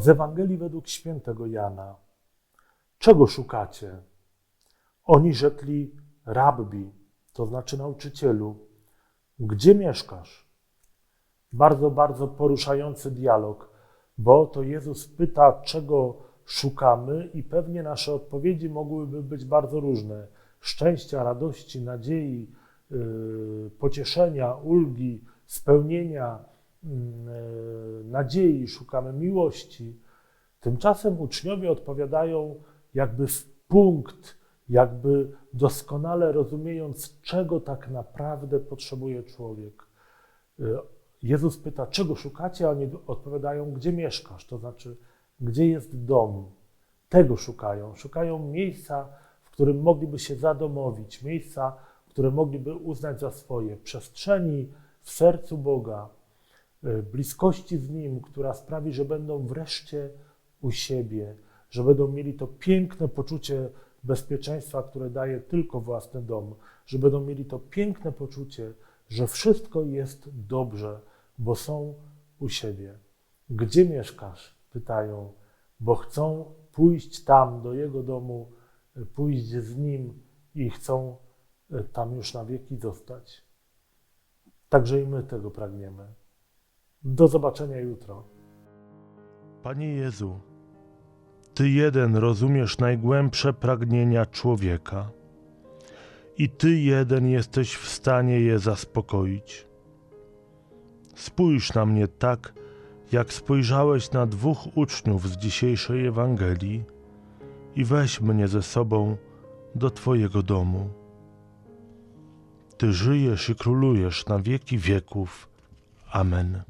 Z Ewangelii według świętego Jana. Czego szukacie? Oni rzekli rabbi, to znaczy nauczycielu, gdzie mieszkasz? Bardzo, bardzo poruszający dialog, bo to Jezus pyta, czego szukamy, i pewnie nasze odpowiedzi mogłyby być bardzo różne: szczęścia, radości, nadziei, yy, pocieszenia, ulgi, spełnienia, nadziei, szukamy miłości. Tymczasem uczniowie odpowiadają jakby w punkt, jakby doskonale rozumiejąc, czego tak naprawdę potrzebuje człowiek. Yy, Jezus pyta, czego szukacie, a oni odpowiadają, gdzie mieszkasz, to znaczy, gdzie jest dom. Tego szukają. Szukają miejsca, w którym mogliby się zadomowić, miejsca, które mogliby uznać za swoje, przestrzeni w sercu Boga, bliskości z Nim, która sprawi, że będą wreszcie u siebie, że będą mieli to piękne poczucie bezpieczeństwa, które daje tylko własny dom, że będą mieli to piękne poczucie, że wszystko jest dobrze, bo są u siebie. Gdzie mieszkasz? Pytają, bo chcą pójść tam, do jego domu, pójść z nim i chcą e, tam już na wieki zostać. Także i my tego pragniemy. Do zobaczenia jutro. Panie Jezu, Ty jeden rozumiesz najgłębsze pragnienia człowieka i Ty jeden jesteś w stanie je zaspokoić. Spójrz na mnie tak, jak spojrzałeś na dwóch uczniów z dzisiejszej Ewangelii i weź mnie ze sobą do Twojego domu. Ty żyjesz i królujesz na wieki wieków. Amen.